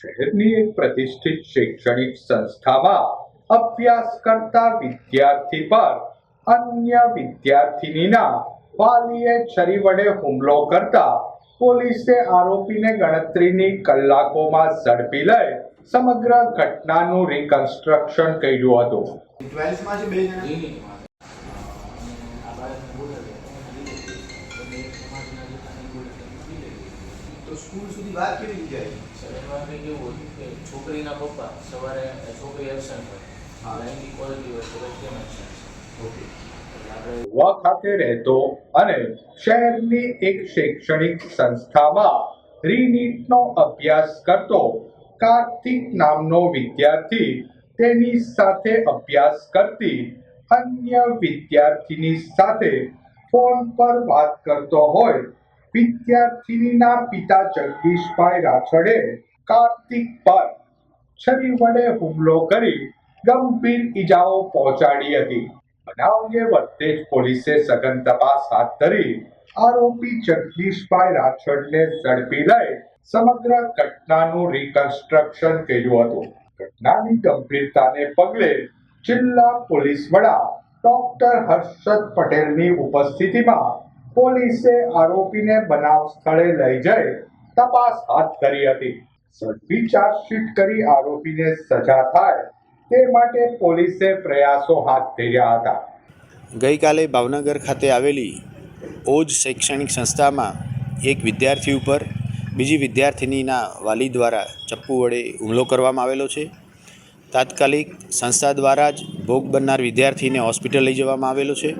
શહેરની એક પ્રતિષ્ઠિત શૈક્ષણિક સંસ્થામાં અભ્યાસ કરતા વિદ્યાર્થી પર અન્ય વિદ્યાર્થિનીના વાલીએ છરી વડે હુમલો કરતા પોલીસે આરોપીને ગણતરીની કલાકોમાં ઝડપી લઈ સમગ્ર ઘટનાનું રિકન્સ્ટ્રક્શન કર્યું હતું. ટ્વેલ્થમાં છે બે જણા? તો સ્કૂલ સુધી વાત કેવી રીતે આવી? સરેન્દ્રમાં કેવું હતું કે છોકરીના પપ્પા સવારે છોકરી એબસન્ટ હોય. હા. લાઈનથી પોઝિટિવ હોય તો કેમ એબસન્ટ ઓકે. ગોવા ખાતે રહેતો અને શહેરની એક શૈક્ષણિક સંસ્થામાં રીનીટનો અભ્યાસ કરતો કાર્તિક નામનો વિદ્યાર્થી તેની સાથે અભ્યાસ કરતી અન્ય વિદ્યાર્થીની સાથે ફોન પર વાત કરતો હોય વિદ્યાર્થીનીના પિતા જગદીશભાઈ રાઠોડે કાર્તિક પર છરી વડે હુમલો કરી ગંભીર ઈજાઓ પહોંચાડી હતી. બનાવ અંગે વરતેજ પોલીસે સઘન તપાસ હાથ ધરી આરોપી જગદીશભાઈ રાઠોડને ઝડપી લઈ સમગ્ર ઘટનાનું રિકન્સ્ટ્રક્શન કર્યું હતું. ઘટનાની ગંભીરતાને પગલે જિલ્લા પોલીસ વડા ડોક્ટર હર્ષદ પટેલની ઉપસ્થિતિમાં પોલીસે આરોપીને બનાવ સ્થળે લઈ જઈ તપાસ હાથ ધરી હતી. ઝડપી ચાર્જશીટ કરી આરોપીને સજા થાય તે માટે પોલીસે પ્રયાસો હાથ ધર્યા હતા. ગઈકાલે ભાવનગર ખાતે આવેલી ઓજ શૈક્ષણિક સંસ્થામાં એક વિદ્યાર્થી ઉપર બીજી વિદ્યાર્થિનીના વાલી દ્વારા ચપ્પુ વડે હુમલો કરવામાં આવેલો છે. તાત્કાલિક સંસ્થા દ્વારા જ ભોગ બનનાર વિદ્યાર્થીને હોસ્પિટલ લઈ જવામાં આવેલો છે.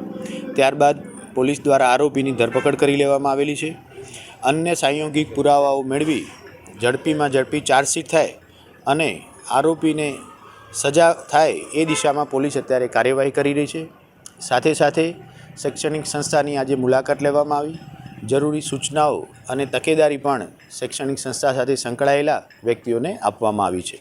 ત્યારબાદ પોલીસ દ્વારા આરોપીની ધરપકડ કરી લેવામાં આવેલી છે. અન્ય સાંયોગિક પુરાવાઓ મેળવી ઝડપીમાં ઝડપી ચાર્જશીટ થાય અને આરોપીને સજા થાય એ દિશામાં પોલીસ અત્યારે કાર્યવાહી કરી રહી છે. સાથે સાથે શૈક્ષણિક સંસ્થાની આજે મુલાકાત લેવામાં આવી. જરૂરી સૂચનાઓ અને તકેદારી પણ શૈક્ષણિક સંસ્થા સાથે સંકળાયેલા વ્યક્તિઓને આપવામાં આવી છે.